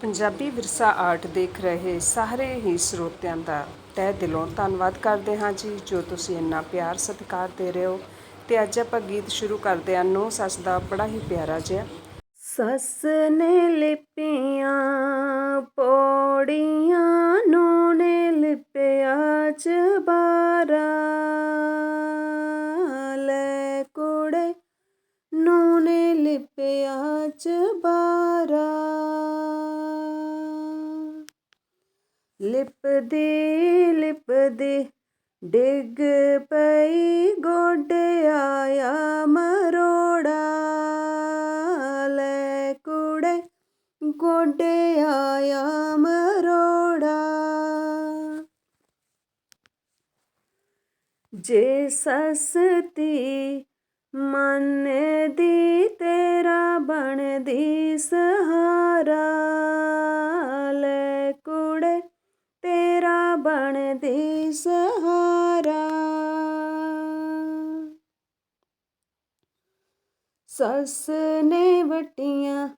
ਪੰਜਾਬੀ ਵਿਰਸਾ ਆਰਟ ਦੇਖ ਰਹੇ ਸਾਰੇ ਹੀ ਸਰੋਤਿਆਂ ਦਾ ਤਹਿ ਦਿਲੋਂ ਧੰਨਵਾਦ ਕਰਦੇ ਹਾਂ ਜੀ, ਜੋ ਤੁਸੀਂ ਇੰਨਾ ਪਿਆਰ ਸਤਿਕਾਰ ਦੇ ਰਹੇ ਹੋ। ਤੇ ਅੱਜ ਆਪਾਂ ਗੀਤ ਸ਼ੁਰੂ ਕਰਦੇ ਹਾਂ। ਨੂੰ ਸੱਸ ਦਾ ਬੜਾ ਹੀ ਪਿਆਰਾ ਜਿਹਾ। ਸੱਸ ਨੇ ਲਿਪੀਆਂ, ਪੌੜੀਆਂ ਨੂੰ ਨੇ ਲਿਪਿਆ ਚਬਾਰਾ। ਲੈ ਕੁੜੇ ਨੂੰ ਨੇ ਲਿਪਿਆ ਚਬਾਰਾ। ਲਿਪਦੀ ਲਿਪਦੀ, ਡਿੱਗ ਪਈ ਗੋਡੇ ਮਰੋੜਾ। ਲੈ ਕੁੜੇ, ਗੋਡੇ ਮਰੋੜਾ। ਜੇ ਸਸਤੀ ਮਨ ਦੀ ਤੇਰਾ ਬਣਦੀ ਸਹਾਰਾ ਤੇਰਾ ਬਣਦੀ ਸਹਾਰਾ। ਸੱਸ ਨੇ ਵਟੀਆਂ,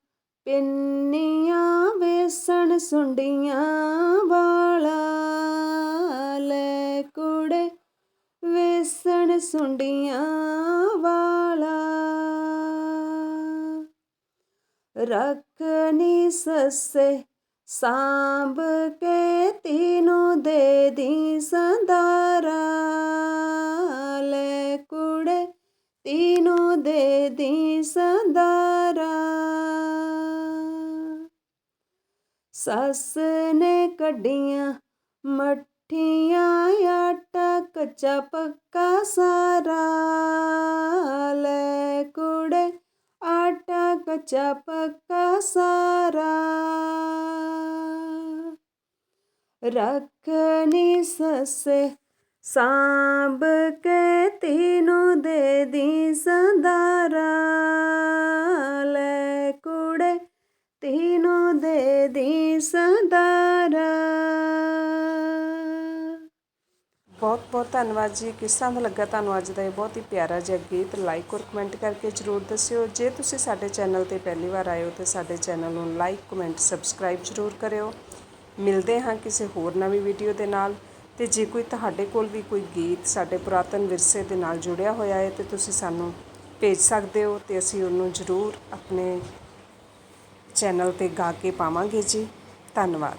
ਪਿੰਨੀਆਂ, ਵੇਸਣ ਸੁੰਡੀਆਂ ਵਾਲਾ। ਲੈ ਕੁੜੇ, ਵੇਸਣ ਸੁੰਡੀਆਂ ਵਾਲਾ। ਰੱਖਨੀ ਸੱਸੇ ਸਾਂਭ ਕੇ ਤੀਨੂੰ ਦੇ ਦੀ ਸੰਦਾਰਾ ਲੈ ਕੁੜੇ, ਤੀਨੂੰ ਦੇ ਦੀ ਸੰਦਾਰਾ ਸੱਸ ਨੇ ਕੱਢੀਆਂ ਮੱਠੀਆਂ ਆਟਾ ਕੱਚਾ ਪੱਕਾ ਸਾਰਾ, ਲੈ ਕੁੜੇ ਆਟਾ ਕੱਚਾ ਪੱਕਾ ਸਾਰਾ। ਰੱਖਨੀ ਸੱਸੇ, ਸਾਂਭ ਕੇ ਤੀਨੂੰ ਦੇ ਦੀ ਸੰਦਾਰਾ ਲੈ ਕੁੜੇ, ਤੀਨੂੰ ਦੇ ਦੀ ਸੰਦਾਰਾ ਬਹੁਤ ਬਹੁਤ ਧੰਨਵਾਦ ਜੀ। ਕਿਸ ਤਰ੍ਹਾਂ ਦਾ ਲੱਗਾ ਤੁਹਾਨੂੰ ਅੱਜ ਦਾ ਇਹ ਬਹੁਤ ਹੀ ਪਿਆਰਾ ਜਿਹਾ ਗੀਤ। ਲਾਈਕ ਔਰ ਕਮੈਂਟ ਕਰਕੇ ਜਰੂਰ ਦੱਸਿਓ। ਜੇ ਤੁਸੀਂ ਸਾਡੇ ਚੈਨਲ ਤੇ ਪਹਿਲੀ ਵਾਰ ਆਏ ਹੋ ਤਾਂ ਸਾਡੇ ਚੈਨਲ ਨੂੰ ਲਾਈਕ ਕਮੈਂਟ ਸਬਸਕ੍ਰਾਈਬ ਜਰੂਰ ਕਰਿਓ। ਮਿਲਦੇ ਹਾਂ ਕਿਸੇ ਹੋਰ ਨਵੀਂ ਵੀਡੀਓ ਦੇ ਨਾਲ। ਤੇ ਜੇ ਕੋਈ ਤੁਹਾਡੇ ਕੋਲ ਵੀ ਕੋਈ ਗੀਤ ਸਾਡੇ ਪੁਰਾਤਨ ਵਿਰਸੇ ਦੇ ਨਾਲ ਜੁੜਿਆ ਹੋਇਆ ਹੈ, ਤੇ ਤੁਸੀਂ ਸਾਨੂੰ ਭੇਜ ਸਕਦੇ ਹੋ ਤੇ ਅਸੀਂ ਉਹਨੂੰ ਜਰੂਰ ਆਪਣੇ ਚੈਨਲ ਤੇ ਗਾ ਕੇ ਪਾਵਾਂਗੇ ਜੀ। ਧੰਨਵਾਦ।